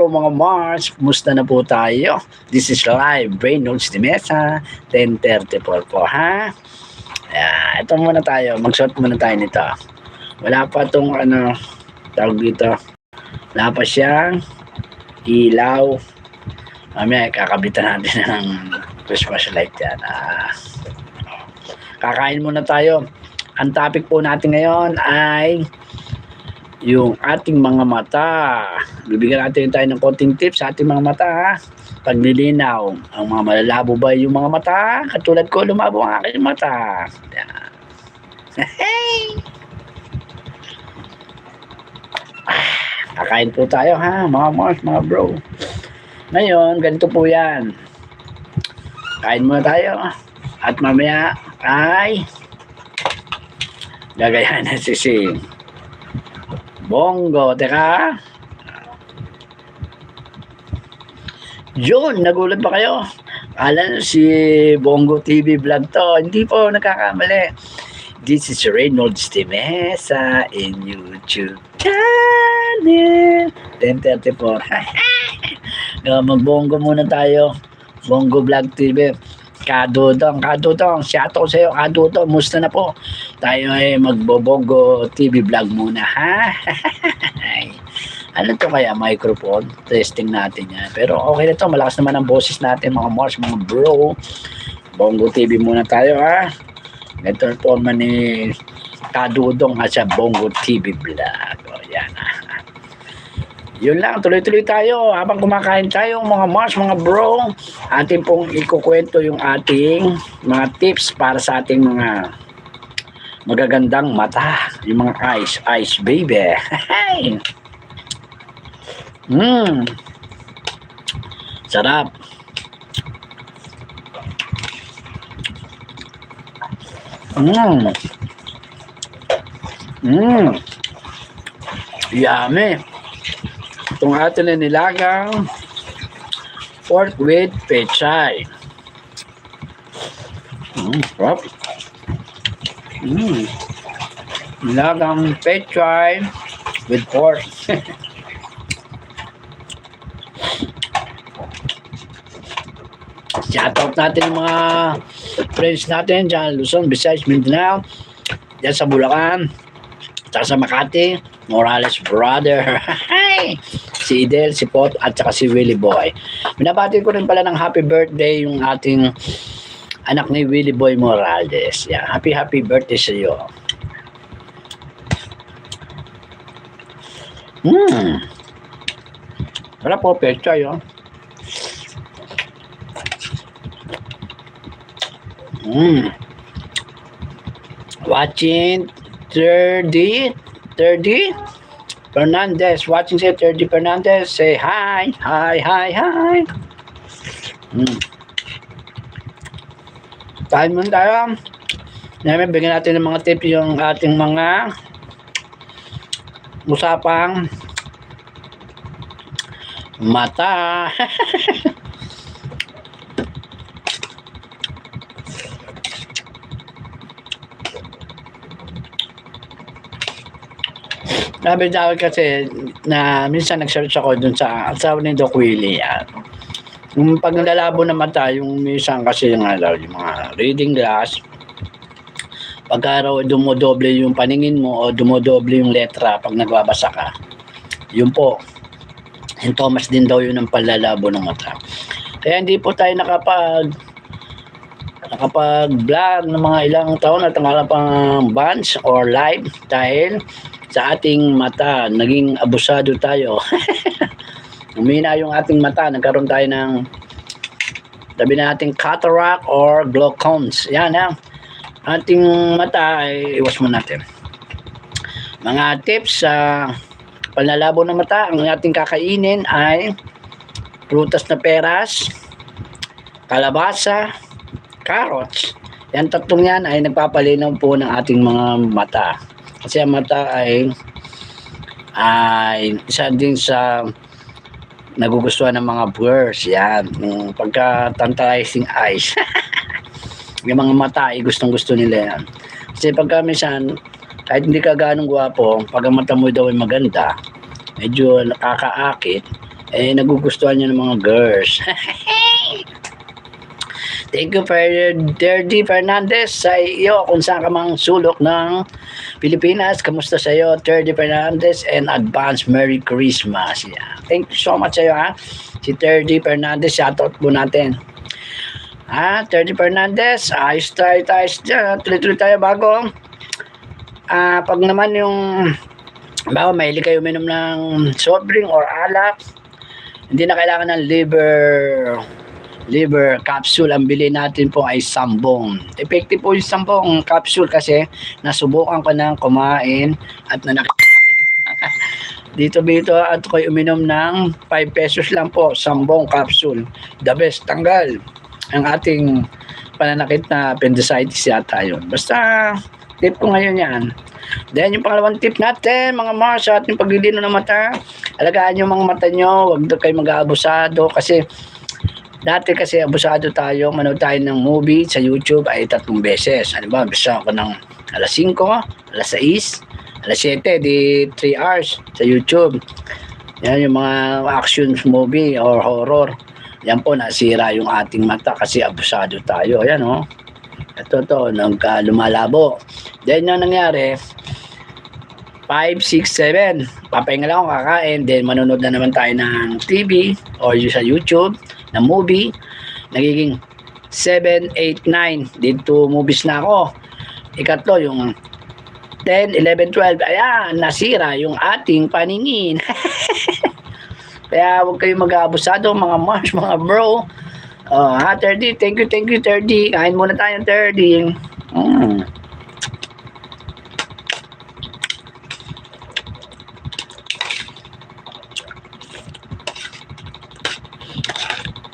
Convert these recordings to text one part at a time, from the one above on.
So, mga Mars, kumusta na po tayo? This is live, Brain Notes de Mesa, 10.34 po, ha? Ah, ito muna tayo, mag-shot muna tayo nito. Wala pa tong ano, tawag dito. Wala pa siyang ilaw. Mamaya, kakabitan natin ng Christmas light yan. Ah, kakain muna tayo. Ang topic po natin ngayon ay yung ating mga mata. Bibigyan natin tayo ng konting tips sa ating mga mata. ha? Paglilinaw. Ang mga malalabo ba yung mga mata? Katulad ko, lumabo ang aking mata. Hey! Ah, Kakain po tayo ha, mga mars, mga bro. Ngayon, ganito po yan. Kain muna tayo. At mamaya ay gagayahin na si Sing. Bongo, teka. Yun, nagulat ba kayo? Nyo si Bongo TV vlog to. Hindi po, nakakamali. This is Reynolds de Mesa in YouTube channel. 1034. uh, magbongo muna tayo. Bongo Vlog TV. Kadudong, kadudong. Shout out sa'yo, kadudong. Musta na po? Tayo ay magbobongo TV vlog muna, ha? ano to kaya, microphone? Testing natin yan. Pero okay na to, malakas naman ang boses natin, mga Mars, mga bro. Bongo TV muna tayo, ha? Ito ang forma ni Kadudong ha, sa Bongo TV vlog. O, yan, ha? Yun lang, tuloy-tuloy tayo habang kumakain tayo mga Mars, mga bro. Atin pong ikukwento yung ating mga tips para sa ating mga magagandang mata. Yung mga eyes, eyes baby. Hey! Mmm. Sarap. Mmm. Mmm. Yummy. Itong atin na nilagang pork with pechay. Mm, sarap. Mm. Nilagang pechay with pork. Shoutout natin yung mga friends natin dyan, Luzon, Visayas, Mindanao, dyan sa Bulacan, tsaka sa Makati, Morales Brother! si Idel, si Pot, at saka si Willie Boy. Binabati ko rin pala ng happy birthday yung ating anak ni Willie Boy Morales. Yeah, happy happy birthday sa iyo. Hmm. Wala po, pecha yun. Hmm. Watching 30 30 Fernandez watching say 30 Fernandez say hi hi hi hi hmm. tayo muna tayo namin bigyan natin ng mga tips yung ating mga usapang mata Sa akin kasi na minsan nag-search ako dun sa asawa ni Doc Willie yan. Yung pag nalalabo na mata, yung minsan kasi yung, ano, yung mga reading glass, pagka raw dumodoble yung paningin mo o dumodoble yung letra pag nagbabasa ka, yun po, yung Thomas din daw yun ang panlalabo ng mata. Kaya hindi po tayo nakapag nakapag-vlog ng mga ilang taon at ang pang bands or live dahil sa ating mata, naging abusado tayo. Umina yung ating mata, nagkaroon tayo ng sabi natin cataract or glaucomes. Yan ha. Ating mata ay iwas mo natin. Mga tips sa panlalabo ng mata, ang ating kakainin ay prutas na peras, kalabasa, carrots. Yan tatlong yan ay nagpapalinaw po ng ating mga mata. Kasi ang mata ay ay isa din sa nagugustuhan ng mga viewers. Yan. Yung pagka tantalizing eyes. yung mga mata ay gustong gusto nila yan. Kasi pagka minsan, kahit hindi ka ganong gwapo, pag ang mata mo daw ay maganda, medyo nakakaakit, eh nagugustuhan niya ng mga girls. Thank you, Ferdy Fernandez, sa iyo kung saan ka mang sulok ng Pilipinas. Kamusta sa iyo, Ferdy Fernandez, and advance Merry Christmas. Yeah. Thank you so much sa iyo, ha. Si Ferdy Fernandez, shoutout po natin. Ha, Ferdy Fernandez, ayos tayo tayo dyan. Tuloy-tuloy tayo bago. Ah, pag naman yung bago mahilig kayo uminom ng soft drink or alak, hindi na kailangan ng liver liver capsule ang bili natin po ay sambong. Effective po yung sambong capsule kasi nasubukan ko nang kumain at na dito dito at ko uminom ng 5 pesos lang po sambong capsule. The best tanggal ang ating pananakit na appendicitis yata yun. Basta tip ko ngayon yan. Then yung pangalawang tip natin, mga Mars, sa ating paglilino ng mata, alagaan yung mga mata nyo, huwag kayo mag-aabusado kasi Dati kasi abusado tayo, manood tayo ng movie sa YouTube ay tatlong beses. Ano ba, bisa ako ng alas 5, alas 6, alas 7, di 3 hours sa YouTube. Yan yung mga action movie or horror. Yan po, nasira yung ating mata kasi abusado tayo. Ayan oh. Ito to, nagka lumalabo. Then yung nangyari, 5, 6, 7. Papahinga lang ako kakain. Then manonood na naman tayo ng TV or sa YouTube na movie. Nagiging 7, 8, 9. Dito movies na ako. Ikatlo, yung 10, 11, 12. Ayan, nasira yung ating paningin. Kaya huwag kayong mag-aabusado mga Mars, mga bro. Oh, ha, 30. Thank you, thank you, 30. Kain muna tayo, 30. Mm.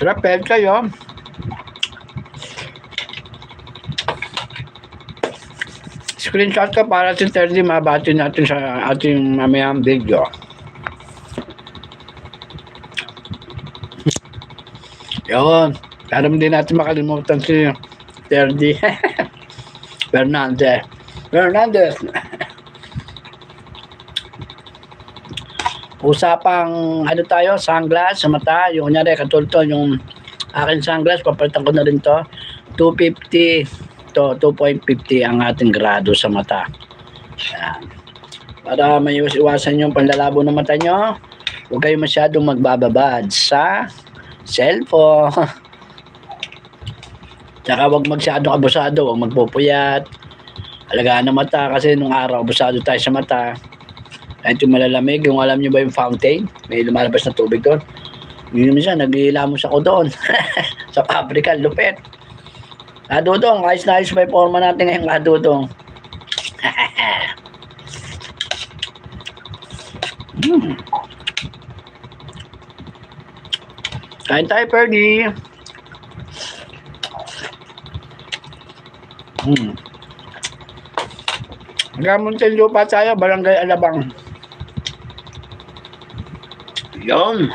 Sarap, ped kayo. Screenshot ka para si 30 mabati natin sa ating mamayang video. Yun. Para hindi natin makalimutan si Terdy. Fernandez. Fernandez. Usapang ano tayo, sunglass sa mata. Yung kunyari, katulto yung akin sunglass, papalitan ko na rin to. 250 to 2.50 ang ating grado sa mata. Yan. Para may iwasan yung panlalabo ng mata nyo, huwag kayo masyadong magbababad sa cellphone. Tsaka huwag masyadong abusado, huwag magpupuyat. Alagaan ng mata kasi nung araw abusado tayo sa mata. Kahit yung malalamig, yung alam nyo ba yung fountain? May lumalabas na tubig doon. Yun naman siya, naghihilamos ako doon. sa pabrika, lupit. Kadudong, ayos na ayos yung forma natin ngayon, kadudong. hmm. Kain tayo, Ferdy. Hmm. Gamuntin lupa tayo, barangay Alabang. Yun.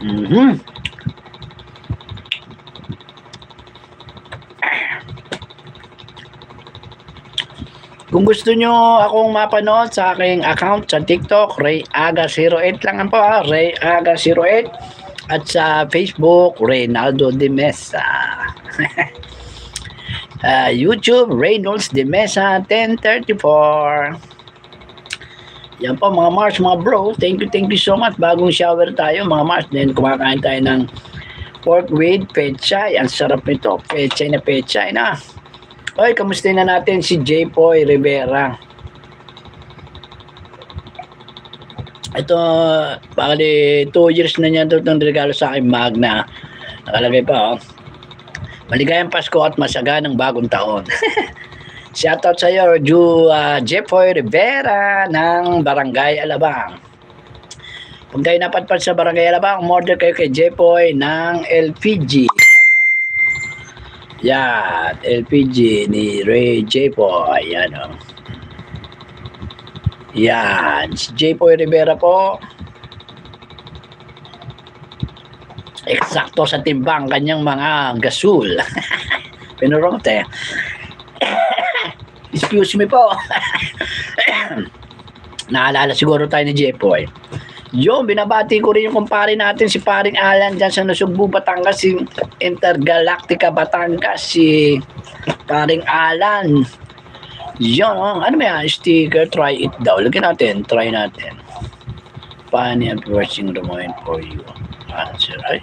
Mhm. Kung gusto nyo akong mapanood sa aking account sa TikTok, Ray Aga08 lang po ha, Ray Aga08 at sa Facebook, Reynaldo de Mesa. uh, YouTube, Reynolds de Mesa 1034. Yan po mga Mars, mga bro. Thank you, thank you so much. Bagong shower tayo mga Mars. Then kumakain tayo ng pork with pechay. Ang sarap nito. Pechay na pechay na. Oy, kamusta na natin si J. Poy Rivera. Ito, bali 2 years na niya ito itong regalo sa akin, Magna. Nakalagay pa, oh. Maligayang Pasko at masaganang bagong taon. Shoutout sa iyo, Ju, uh, Jeffoy Rivera ng Barangay Alabang. Kung kayo napadpad sa Barangay Alabang, order kayo kay Jeffoy ng LPG. Yan, LPG ni Ray Jeffoy. Yan, oh. Yan, si Jeffoy Rivera po. Eksakto sa timbang kanyang mga gasol. Pinurong Excuse me po. Naalala siguro tayo ni Jepoy. Yun, binabati ko rin yung kumpare natin si paring Alan dyan sa Nasugbu, Batangas, si Intergalactica Batangas, si paring Alan. Yun, oh. ano ba yan? Sticker, try it daw. Lagyan natin, try natin. Funny and watching moment for you. Answer, ay.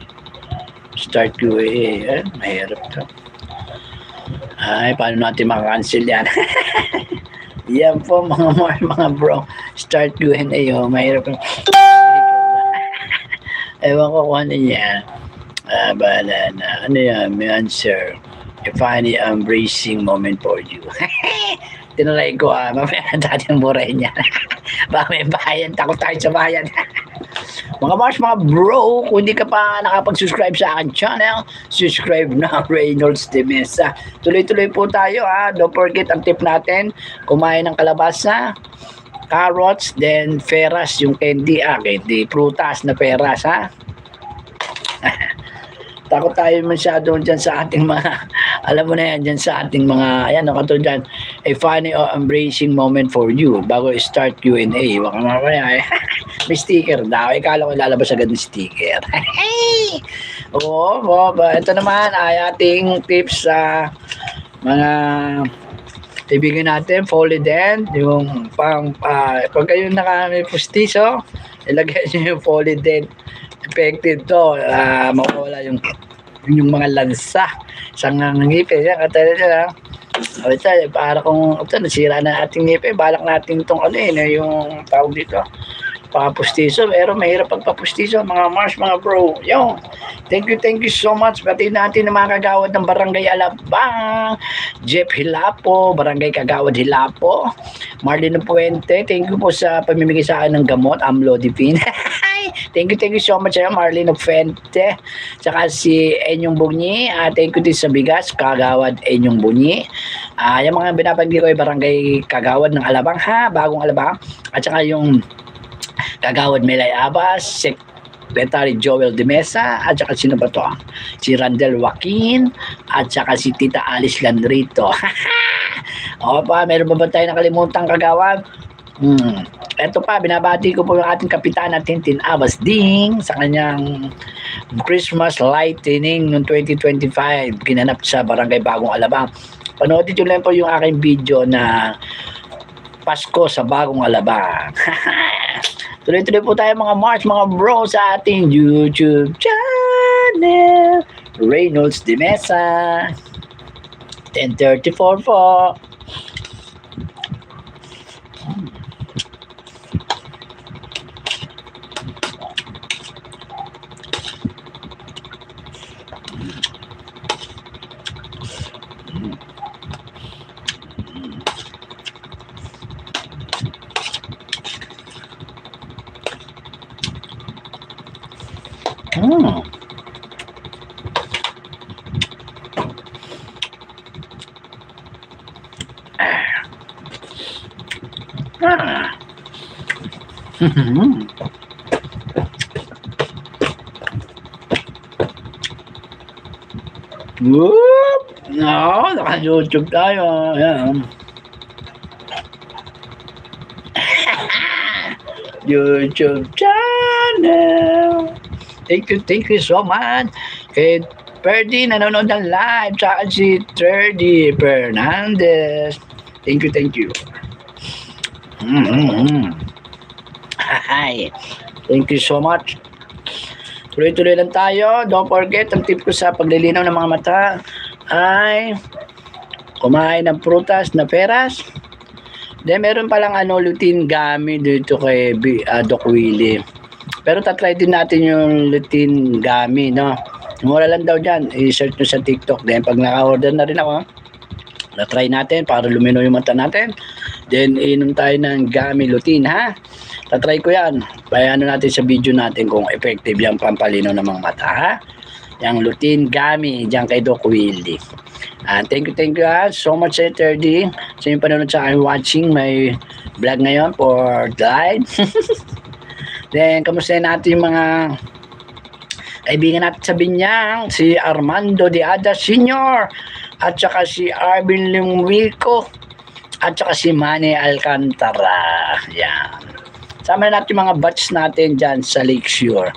Start QA, eh, mahirap to. Ay, paano natin makancel yan? yan po mga mga, mga bro. Start Q&A, oh, mahirap yung Ewan ko kung ano yan. Ah, bahala na. Ano yan? May answer. A funny embracing moment for you. Tinry ko ah. Mamaya dati ang mura niya. Baka may bayan. Takot tayo sa bayan. mga boss, mga bro, kung hindi ka pa nakapag-subscribe sa akin channel, subscribe na Reynolds de Mesa. Tuloy-tuloy po tayo ha. Don't forget ang tip natin. Kumain ng kalabasa, carrots, then feras, yung candy, ah, candy, prutas na feras, ha? Takot tayo masyado dyan sa ating mga, alam mo na yan, dyan sa ating mga, ayan, no, katulad dyan, a funny or embracing moment for you, bago i-start Q&A, baka mamaya, eh, may sticker daw, ikala ko lalabas agad ng sticker. Oo, oh, ito naman ay ating tips sa mga Ibigay natin folded end, yung pang, uh, pag kayo naka may pustiso, ilagay nyo yung folded end. Effective to, uh, mawala yung yung mga lansa. Sa ngipin. Yan, katala nila. O ito, para kung ito, nasira na ating ngipin, balak natin itong ano eh, yung tawag dito papustiso. Pero mahirap pagpapustiso mga Mars mga bro. Yo thank you thank you so much. Pati natin ng mga kagawad ng Barangay Alabang Jeff Hilapo Barangay Kagawad Hilapo Marlene Puente. Thank you po sa pamimigay sa akin ng gamot Amlodipine thank you thank you so much sa Marlene Puente saka si Enyong Bunyi uh, thank you din sa bigas Kagawad Enyong Bunyi uh, yung mga binabagi ko ay Barangay Kagawad ng Alabang ha bagong Alabang at saka yung Kagawad Melay Abbas, Secretary Joel De Mesa, at saka sino ba to? Si Randel Joaquin, at saka si Tita Alice Landrito. o pa, meron ba ba tayo nakalimutan kagawad? Hmm. Ito pa, binabati ko po yung ating kapitan na Tintin Abbas Ding sa kanyang Christmas lightning noong 2025 ginanap sa Barangay Bagong Alabang. Panoodin nyo lang po yung aking video na Pasko sa Bagong Alabang. Tuloy-tuloy po tayo mga Mars, mga bro sa ating YouTube channel. Reynolds de Mesa. 1034 po. Hmm. Ah. Hmm. Whoop! No, naka-YouTube tayo. Ayan. YouTube channel. Thank you, thank you so much. Kay Ferdy, nanonood ng live. Tsaka si Ferdy Fernandez. Thank you, thank you. Mm-hmm. Hi. Thank you so much. Tuloy-tuloy lang tayo. Don't forget, ang tip ko sa paglilinaw ng mga mata ay kumain ng prutas na peras. Then, meron palang ano, lutein gummy dito kay uh, Doc Willie. Pero tatry din natin yung lutein gummy, no? Mura lang daw dyan. I-search nyo sa TikTok. Then, pag naka-order na rin ako, na-try natin para lumino yung mata natin. Then, inom tayo ng gummy lutein, ha? Tatry ko yan. Bayano natin sa video natin kung effective yung pampalino ng mga mata, ha? Yung lutein gummy, dyan kay Doc Willie. Uh, thank you, thank you ha. So much sa 30. Sa yung panonood sa akin watching my vlog ngayon for live. Then, kamusta natin yung mga kaibigan natin sa Binyang, si Armando de Ada Sr. at saka si Arvin Lumwico at saka si Manny Alcantara. Yan. Sama natin yung mga batch natin dyan sa Lakeshore.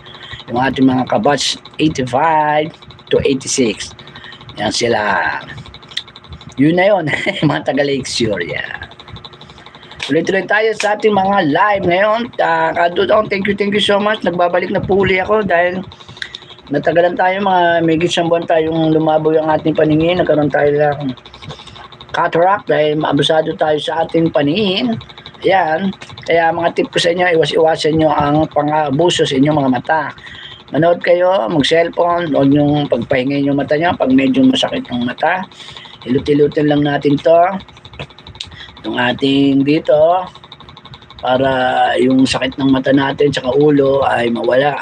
Yung ating mga kabatch 85 to 86. Yan sila. Yun na yun. mga taga Lakeshore. Yan. Tuloy-tuloy tayo sa ating mga live ngayon. Uh, Kadudong, thank you, thank you so much. Nagbabalik na po uli ako dahil natagalan tayo mga may isang buwan tayong lumabaw yung ating paningin. Nagkaroon tayo ng cataract dahil maabusado tayo sa ating paningin. Ayan. Kaya mga tip ko sa inyo, iwas-iwasan nyo ang pang-abuso sa inyong mga mata. Manood kayo, mag-cellphone, huwag nyo pagpahingay yung mata nyo pag medyo masakit ang mata. Ilut-ilutin lang natin to yung ating dito para yung sakit ng mata natin sa ulo ay mawala.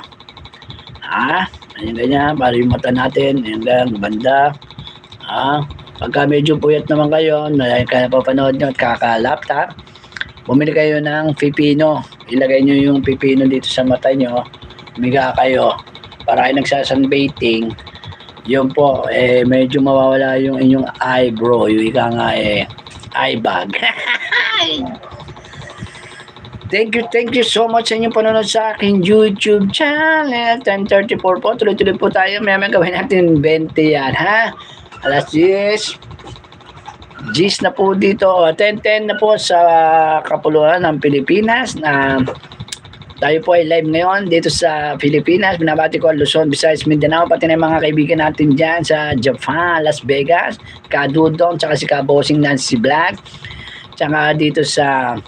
Ha? Ganyan ganyan, para yung mata natin, yung lang, banda. Ha? Pagka medyo puyat naman kayo, na kaya papanood nyo at kaka-laptop, bumili kayo ng pipino. Ilagay nyo yung pipino dito sa mata nyo, miga kayo, para kayo nagsasunbaiting, yun po, eh, medyo mawawala yung inyong eyebrow, yung ika nga eh, eye bag. thank you, thank you so much sa inyong panonood sa aking YouTube channel. 10.34 po, tuloy-tuloy po tayo. May may gawin natin 20 yan, ha? Alas 10. 10 na po dito. 10.10 na po sa kapuluan ng Pilipinas na tayo po ay live ngayon dito sa Pilipinas. Binabati ko ang Luzon, Visayas, Mindanao, pati na yung mga kaibigan natin dyan sa Japan, Las Vegas, Kadudong, tsaka si Kabosing Nancy Black, tsaka dito sa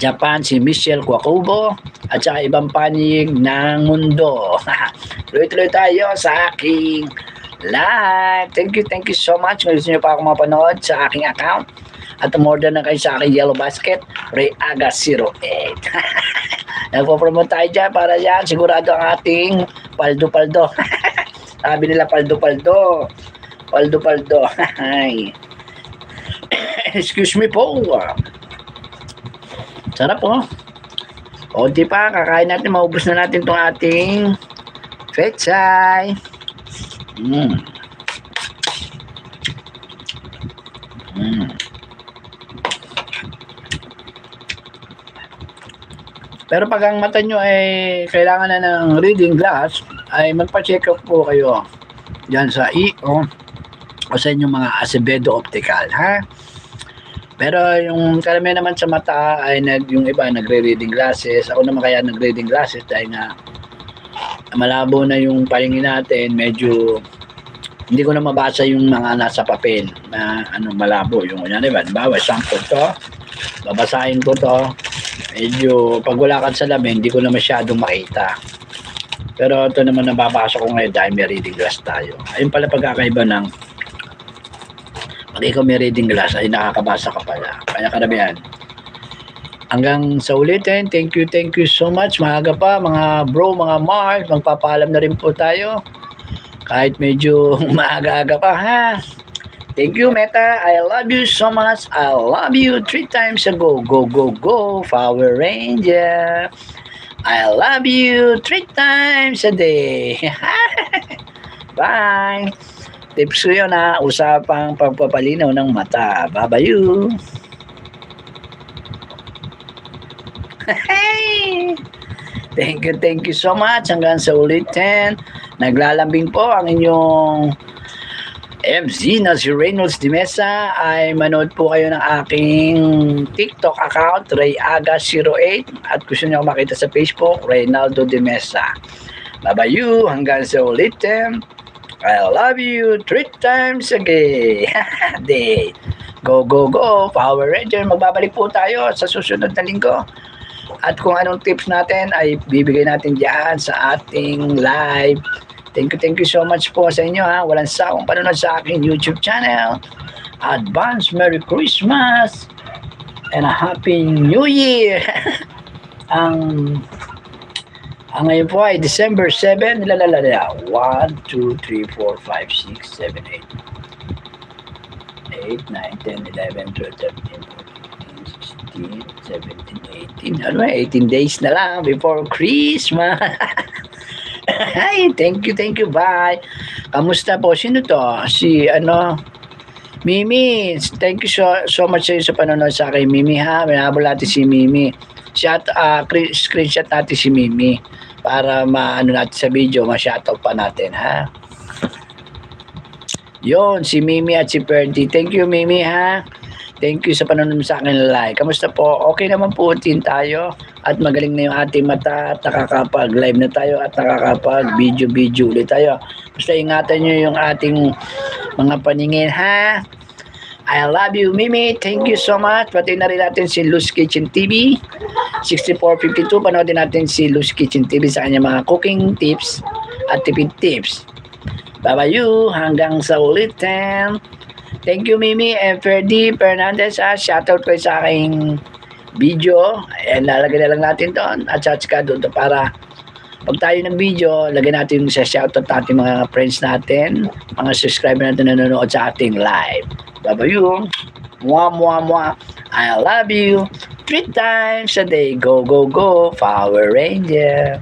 Japan si Michelle Kwakubo, at saka ibang panig ng mundo. Tuloy-tuloy tayo sa aking live. Thank you, thank you so much. Kung gusto nyo pa ako mapanood sa aking account, at umorder na kayo sa aking Yellow Basket, Ray Aga 08. Nagpo-promote tayo dyan para yan. Sigurado ang ating paldo-paldo. Sabi nila paldo-paldo. Paldo-paldo. Excuse me po. Sarap po. O di pa, kakain natin. Maubos na natin itong ating pechay. Mm. Pero pag ang mata nyo ay kailangan na ng reading glass, ay magpa-check up po kayo dyan sa EO o sa inyong mga Acevedo Optical, ha? Pero yung karamihan naman sa mata ay nag, yung iba nagre-reading glasses. Ako naman kaya nagre-reading glasses dahil nga malabo na yung palingin natin. Medyo hindi ko na mabasa yung mga nasa papel na ano malabo. Yung ano, diba? Bawa, sample to. Babasahin ko to medyo pag wala kang salamin, hindi ko na masyadong makita. Pero ito naman nababasa ko ngayon dahil may reading glass tayo. Ayun pala pagkakaiba ng pag ikaw may reading glass ay nakakabasa ka pala. Kaya karamihan. Hanggang sa ulitin, thank you, thank you so much. Maaga pa, mga bro, mga Mars, magpapaalam na rin po tayo. Kahit medyo maaga-aga pa, ha? Thank you, Meta. I love you so much. I love you three times ago. Go, go, go, Power Ranger. I love you three times a day. Bye. Tips ko yun ha. Usapang pagpapalinaw ng mata. You. Hey! Thank you, thank you so much. Hanggang sa ulitin. Naglalambing po ang inyong MZ na si Reynolds de Mesa ay manood po kayo ng aking TikTok account RayAga08 at gusto niyo makita sa Facebook Reynaldo de Mesa. Bye you hanggang sa ulitin. I love you three times again. Day. Go, go, go. Power Ranger. Magbabalik po tayo sa susunod na linggo. At kung anong tips natin ay bibigay natin diyan sa ating live Thank you, thank you so much po sa inyo ha. Walang sawang panonood sa aking YouTube channel. Advance Merry Christmas and a Happy New Year. ang ang ngayon po ay December 7. Nilalala 1, 2, 3, 4, 5, 6, 7, 8. 8, 9, 10, 11, 12, 13, 14, 15, 16, 17, 18. Ano 18 days na lang before Christmas. Hi, thank you, thank you, bye. Kamusta po? Sino to? Si, ano, Mimi. Thank you so, so much sa, sa panonood sa akin, Mimi, ha? Minabol natin si Mimi. Shot, ah, cre- screenshot natin si Mimi para maano natin sa video, ma-shoutout pa natin, ha? Yon, si Mimi at si Ferdy. Thank you, Mimi, ha? Thank you sa panonood sa akin live. Kamusta po? Okay naman po din tayo at magaling na yung ating mata at nakakapag-live na tayo at nakakapag-video-video ulit tayo. Basta ingatan nyo yung ating mga paningin, ha? I love you, Mimi. Thank you so much. Pati na rin natin si Luz Kitchen TV. 6452. Panoodin natin si Luz Kitchen TV sa kanyang mga cooking tips at tipid tips. Bye-bye you. Hanggang sa ulitin. Thank you, Mimi and Ferdy Fernandez. Ah, shoutout kayo sa aking video. Ayan, lalagay na lang natin doon. At search ka doon to para pag tayo ng video, lagay natin sa shoutout natin mga friends natin, mga subscriber natin na nanonood sa ating live. Bye-bye you. Mwah, mwah, mwah. I love you. Three times a day. Go, go, go. Power Ranger.